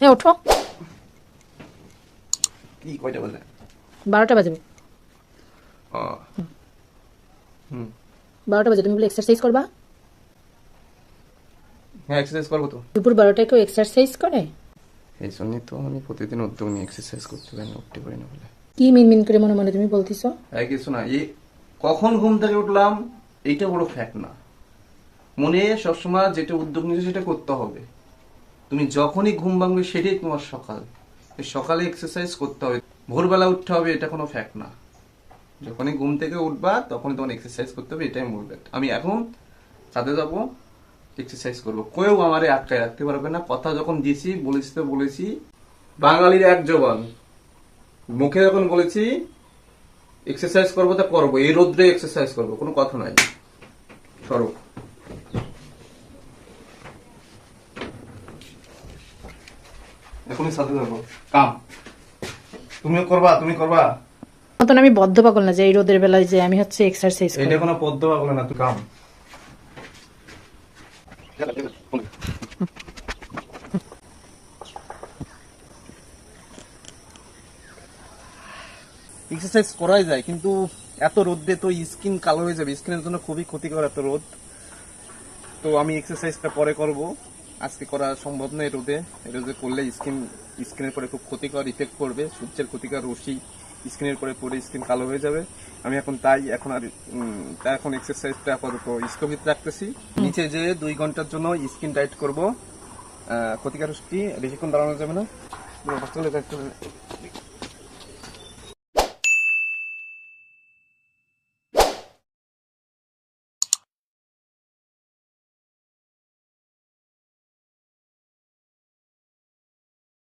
হ্যাঁ ওঠো কি কয়টা বাজে? বারোটা হুম। বারোটা বাজে তুমি বলে এক্সারসাইজ করবা? হ্যাঁ এক্সারসাইজ করব তো। দুপুর বারোটায় কেউ এক্সারসাইজ করে? এই জন্যই তো আমি প্রতিদিন উদ্যোগ নিয়ে এক্সারসাইজ করতে পারি না উঠতে পারি না বলে। কি মিনমিন করে মনে মনে তুমি বলতেছো? এই কিছু না এই কখন ঘুম থেকে উঠলাম এইটা বড় ফ্যাক্ট না। মনে সবসময় যেটা উদ্যোগ নিয়েছে সেটা করতে হবে। তুমি যখনই ঘুম ভাঙবে সেটাই তোমার সকাল। সকালে এক্সারসাইজ করতে হবে। ভোরবেলা উঠতে হবে, এটা কোনো ফ্যাক্ট না। যখনই ঘুম থেকে উঠবা, তখনই তোমার এক্সারসাইজ করতে হবে, এটাই মূল fact। আমি এখন সাথে যাব এক্সারসাইজ করব। কেউ আমারে আটকায় রাখতে পারবে না। কথা যখন দিয়েছি, বলেছি তো বলেছি। বাঙালির এক জবান। মুখে যখন বলেছি এক্সারসাইজ করব তা করব। এই রোদ্রে এক্সারসাইজ করব, কোনো কথা নাই। সরো। এখনই সাথে যাব কাম। তুমিও করবা তুমি করবা। মতন আমি বদ্ধ পাগল না যে এই রোদের বেলায় যে আমি হচ্ছে এক্সারসাইজ এইটা কোনো পদ্ম বলে না তুই কাম। এক্সারসাইজ করাই যায় কিন্তু এত রোদে তো স্কিন কালো হয়ে যাবে। স্কিনের জন্য খুবই ক্ষতিকর এত রোদ। তো আমি এক্সারসাইজটা পরে করব। আজকে করা সম্ভব নয় রোদে। রোদে করলে স্কিন স্ক্রিনের পরে খুব ক্ষতিকর ইফেক্ট করবে সূর্যের ক্ষতিকর রশ্মি স্ক্রিনের পরে পরে স্কিন কালো হয়ে যাবে। আমি এখন তাই এখন আর তাই এখন এক্সারসাইজটা আপাতত স্থগিত রাখতেছি। নিচে যে দুই ঘণ্টার জন্য স্কিন টাইট করব। আহ, ক্ষতিকর রশ্মি বেশিক্ষণ দাঁড়ানো যাবে না।